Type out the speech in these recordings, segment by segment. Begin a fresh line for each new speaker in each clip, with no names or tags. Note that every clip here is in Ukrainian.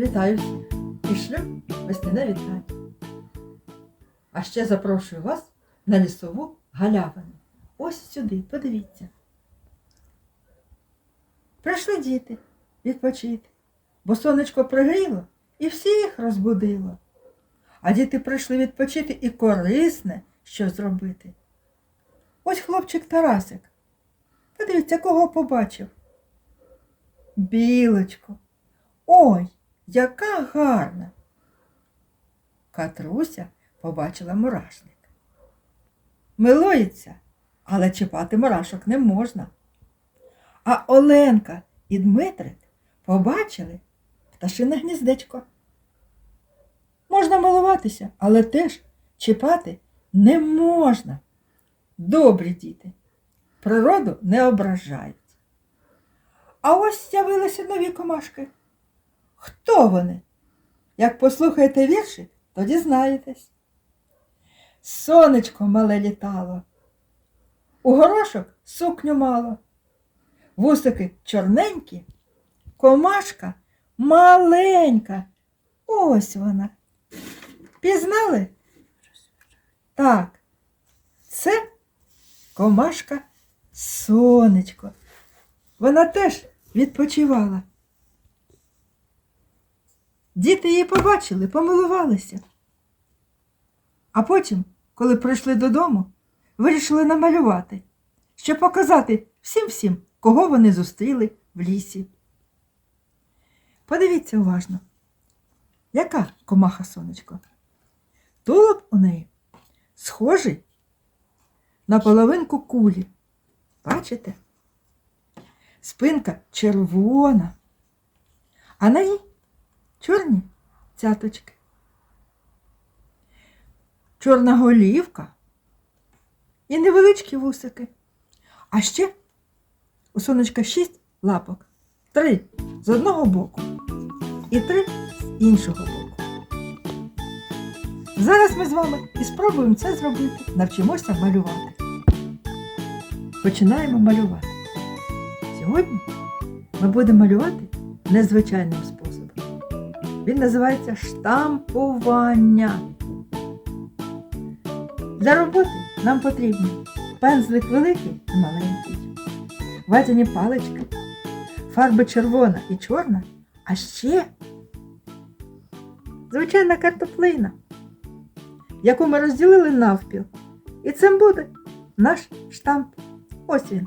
Вітаю всіх! Пішлю весняне вітання. А ще запрошую вас на лісову галявину. Ось сюди, подивіться. Прийшли діти відпочити, бо сонечко пригріло і всіх розбудило. А діти прийшли відпочити і корисне що зробити. Ось хлопчик Тарасик. Подивіться, кого побачив. Білочку. Ой, яка гарна. Катруся побачила мурашник. Милується, але чіпати мурашок не можна. А Оленка і Дмитрик побачили пташине гніздечко. Можна милуватися, але теж чіпати не можна. Добрі діти, природу не ображають. А ось з'явилися нові комашки. Хто вони? Як послухаєте вірші, то дізнаєтесь. Сонечко мале літало, у горошок сукню мало, вусики чорненькі, комашка маленька. Ось вона. Пізнали? Так, це комашка сонечко. Вона теж відпочивала. Діти її побачили, помилувалися. А потім, коли прийшли додому, вирішили намалювати, щоб показати всім-всім, кого вони зустріли в лісі. Подивіться уважно, яка комаха сонечко. Тулуб у неї схожий на половинку кулі. Бачите? Спинка червона, а на ній чорні цяточки. Чорна голівка і невеличкі вусики. А ще у сонечка шість лапок. Три з одного боку і три з іншого боку. Зараз ми з вами і спробуємо це зробити. Навчимося малювати. Починаємо малювати. Сьогодні ми будемо малювати незвичайним способом. Він називається штампування. Для роботи нам потрібні пензлик великий і маленький, ватяні палички, фарби червона і чорна, а ще звичайна картоплина, яку ми розділили навпіл. І цим буде наш штамп. Ось він.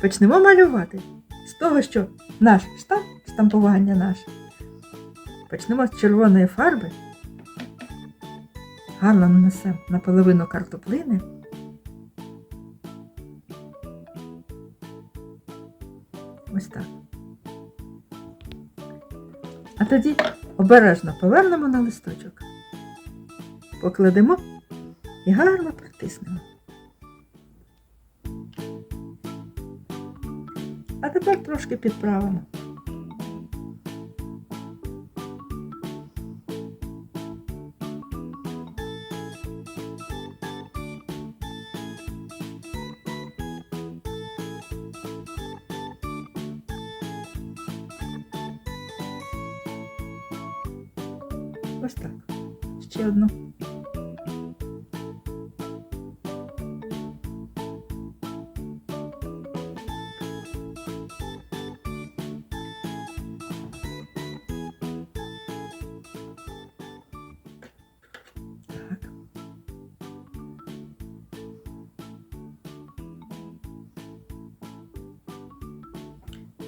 Почнемо малювати з того, що наш штамп, штампування наше. Почнемо з червоної фарби. Гарно нанесемо на половину картоплини. Ось так. А тоді обережно повернемо на листочок, покладемо і гарно притиснемо. А тепер трошки підправимо. Ось так. Ще одну.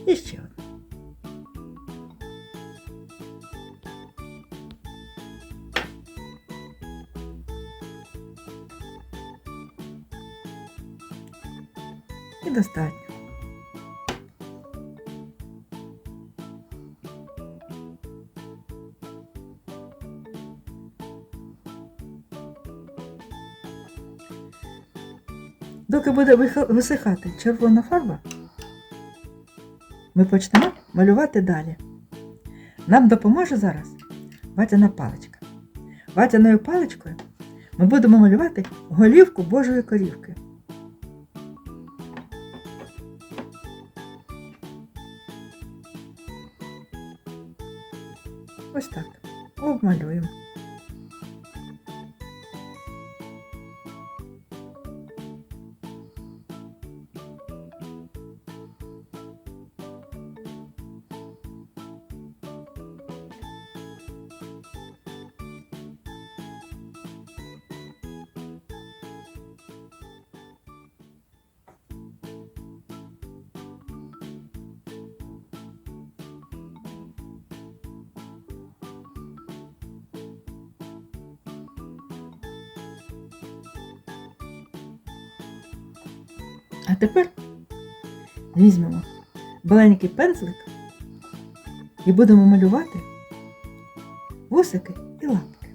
І ще одну. І достатньо. Доки буде висихати червона фарба, ми почнемо малювати далі. Нам допоможе зараз ватяна паличка. Ватяною паличкою ми будемо малювати голівку Божої корівки. Ось так. Обмалюємо. А тепер візьмемо маленький пензлик і будемо малювати вусики і лапки.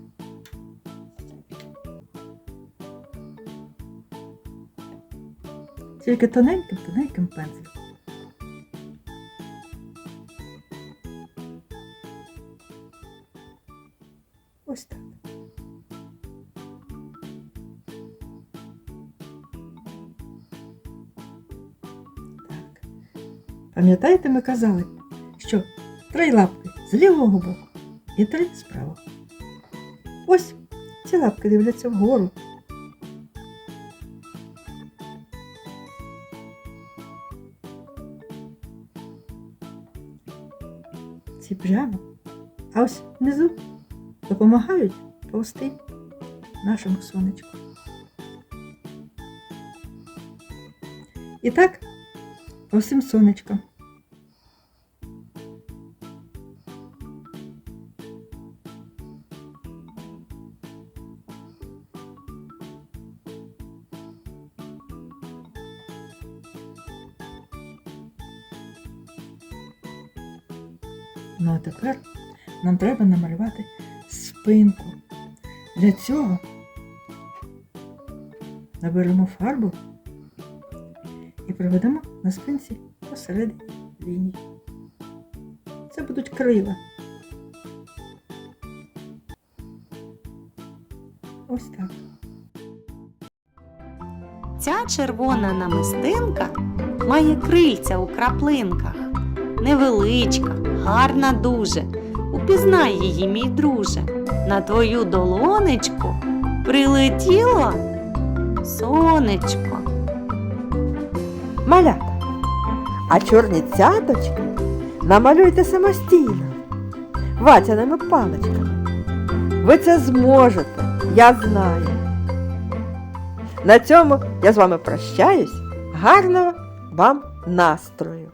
Тільки тоненьким, тоненьким пензликом. Пам'ятаєте, ми казали, що три лапки з лівого боку і три з правого. Ось ці лапки дивляться вгору. Ці прямо. А ось внизу допомагають повсти нашому сонечку. І так, по всім сонечкам. Ну а тепер нам треба намалювати спинку. Для цього наберемо фарбу проведемо на спинці посередині лінії. Це будуть крила. Ось так.
Ця червона намистинка має крильця у краплинках. Невеличка, гарна дуже. Упізнай її, мій друже. На твою долонечку прилетіло сонечко.
Малята. А чорні цяточки намалюйте самостійно, ватяними паличками. Ви це зможете, я знаю. На цьому я з вами прощаюсь. Гарного вам настрою!